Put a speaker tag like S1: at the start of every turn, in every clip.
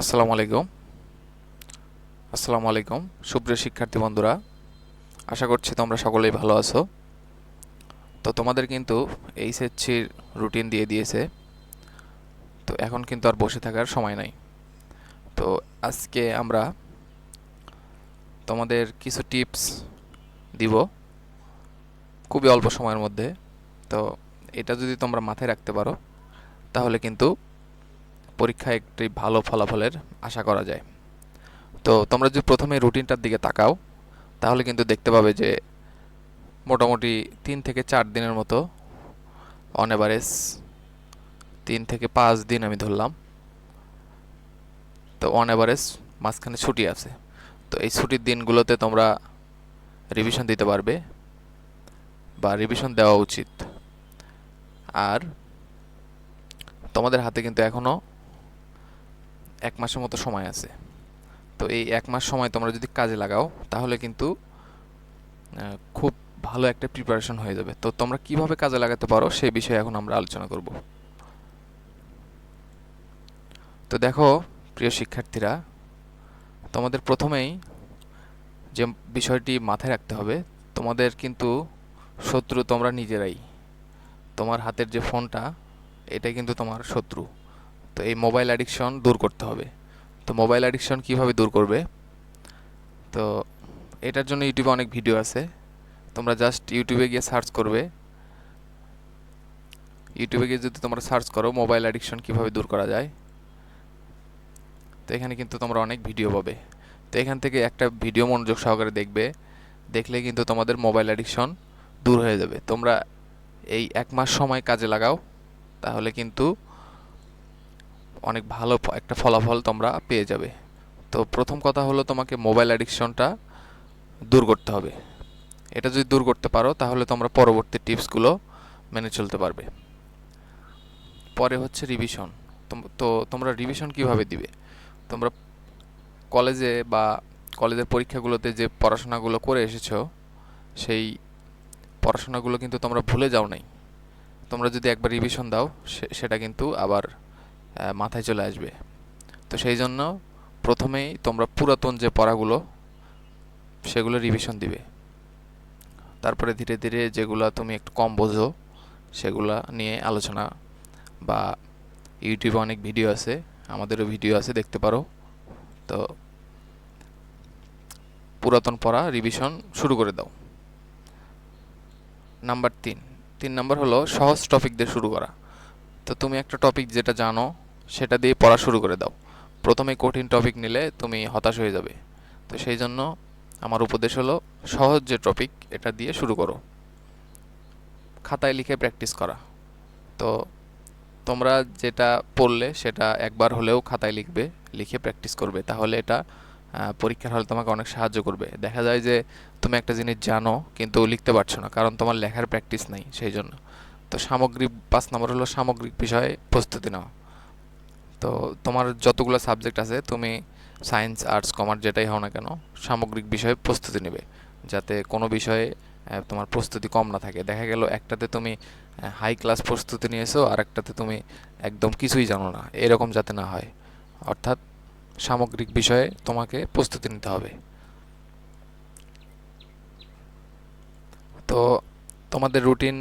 S1: আসসালামু আলাইকুম। আসসালামু আলাইকুম। সুপ্রিয় শিক্ষার্থী বন্ধুরা, আশা করছি তোমরা সকলেই ভালো আছো। তো তোমাদের কিন্তু এইচএসসির রুটিন দিয়ে দিয়েছে। তো এখন কিন্তু আর বসে থাকার সময় নাই। তো আজকে আমরা তোমাদের কিছু টিপস দিব খুবই অল্প সময়ের মধ্যে। তো এটা যদি তোমরা মাথায় রাখতে পারো, তাহলে কিন্তু পরীক্ষায় একটি ভালো ফলাফলের আশা করা যায়। তো তোমরা যদি প্রথমে রুটিনটার দিকে তাকাও, তাহলে কিন্তু দেখতে পাবে যে মোটামুটি তিন থেকে চার দিনের মতো অন এভারেজ তিন থেকে পাঁচ দিন আমি ধরলাম। তো অন এভারেজ মাঝখানে ছুটি আছে। তো এই ছুটির দিনগুলোতে তোমরা রিভিশন দিতে পারবে বা রিভিশন দেওয়া উচিত। আর তোমাদের হাতে কিন্তু এখনও এক মাসের মতো সময় আছে। তো এই এক মাস সময় তোমরা যদি কাজে লাগাও, তাহলে কিন্তু খুব ভালো একটা প্রিপারেশন হয়ে যাবে। তো তোমরা কীভাবে কাজে লাগাতে পারো সেই বিষয়ে এখন আমরা আলোচনা করব। তো দেখো, প্রিয় শিক্ষার্থীরা, তোমাদের প্রথমেই যে বিষয়টি মাথায় রাখতে হবে, তোমাদের কিন্তু শত্রু তোমরা নিজেরাই। তোমার হাতের যে ফোনটা, এটাই কিন্তু তোমার শত্রু। তো এই মোবাইল অ্যাডিকশন দূর করতে হবে। তো মোবাইল অ্যাডিকশন কীভাবে দূর করবে? তো এটার জন্য ইউটিউবে অনেক ভিডিও আছে। তোমরা জাস্ট ইউটিউবে গিয়ে সার্চ করবে। ইউটিউবে গিয়ে যদি তোমরা সার্চ করো মোবাইল অ্যাডিকশন কীভাবে দূর করা যায়, তো এখানে কিন্তু তোমরা অনেক ভিডিও পাবে। তো এখান থেকে একটা ভিডিও মনোযোগ সহকারে দেখবে। দেখলে কিন্তু তোমাদের মোবাইল অ্যাডিকশন দূর হয়ে যাবে। তোমরা এই এক মাস সময় কাজে লাগাও, তাহলে কিন্তু অনেক ভালো একটা ফলাফল তোমরা পেয়ে যাবে। তো প্রথম কথা হলো তোমাকে মোবাইল অ্যাডিকশনটা দূর করতে হবে। এটা যদি দূর করতে পারো, তাহলে তোমরা পরবর্তী টিপসগুলো মেনে চলতে পারবে। পরে হচ্ছে রিভিশন তো তোমরা রিভিশন কীভাবে দিবে? তোমরা কলেজে বা কলেজের পরীক্ষাগুলোতে যে পড়াশোনাগুলো করে এসেছ, সেই পড়াশোনাগুলো কিন্তু তোমরা ভুলে যাও নাই। তোমরা যদি একবার রিভিশন দাও সেটা কিন্তু আবার মাথায় চলে আসবে। তো সেই জন্য প্রথমেই তোমরা পুরাতন যে পড়াগুলো, সেগুলো রিভিশন দিবে। তারপরে ধীরে ধীরে যেগুলো তুমি একটু কম বোঝো, সেগুলা নিয়ে আলোচনা বা ইউটিউবে অনেক ভিডিও আছে, আমাদেরও ভিডিও আছে, দেখতে পারো। তো পুরাতন পড়া রিভিশন শুরু করে দাও। নাম্বার তিন। তিন নাম্বার হলো সহজ টপিক দিয়ে শুরু করা। তো তুমি একটা টপিক যেটা জানো, সেটা দিয়ে পড়া শুরু করে দাও। প্রথমে কঠিন টপিক নিলে তুমি হতাশ হয়ে যাবে। তো সেই জন্য আমার উপদেশ হলো, সহজ যে টপিক এটা দিয়ে শুরু করো। খাতায় লিখে প্র্যাকটিস করা। তো তোমরা যেটা পড়লে, সেটা একবার হলেও খাতায় লিখবে, লিখে প্র্যাকটিস করবে। তাহলে এটা পরীক্ষার হলে তোমাকে অনেক সাহায্য করবে। দেখা যায় যে, তুমি একটা জিনিস জানো, কিন্তু লিখতে পারছ না, কারণ তোমার লেখার প্র্যাকটিস নেই, সেই জন্য। তো সামগ্রিক পাঁচ নম্বর হলো সামগ্রিক বিষয়ে প্রস্তুতি নেওয়া তো তোমার যতগুলো সাবজেক্ট আছে, তুমি সায়েন্স, আর্টস, কমার্স যেটাই হও না কেন, সামগ্রিক বিষয়ে প্রস্তুতি নেবে। যাতে কোনো বিষয়ে তোমার প্রস্তুতি কম না থাকে। দেখা গেল একটাতে তুমি হাই ক্লাস প্রস্তুতি নিয়েছো আর একটাতে তুমি একদম কিছুই জানো না। এরকম যাতে না হয়। অর্থাৎ সামগ্রিক বিষয়ে তোমাকে প্রস্তুতি নিতে হবে। তো তোমাদের রুটিন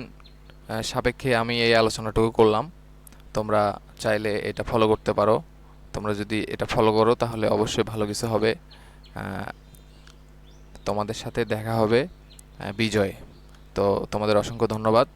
S1: সাপেক্ষে আমি এই আলোচনাটুকু করলাম। তোমরা চাইলে এটা ফলো করতে পারো। তোমরা যদি এটা ফলো করো, তাহলে অবশ্যই ভালো কিছু হবে। তোমাদের সাথে দেখা হবে বিজয়। তো তোমাদের অসংখ্য ধন্যবাদ।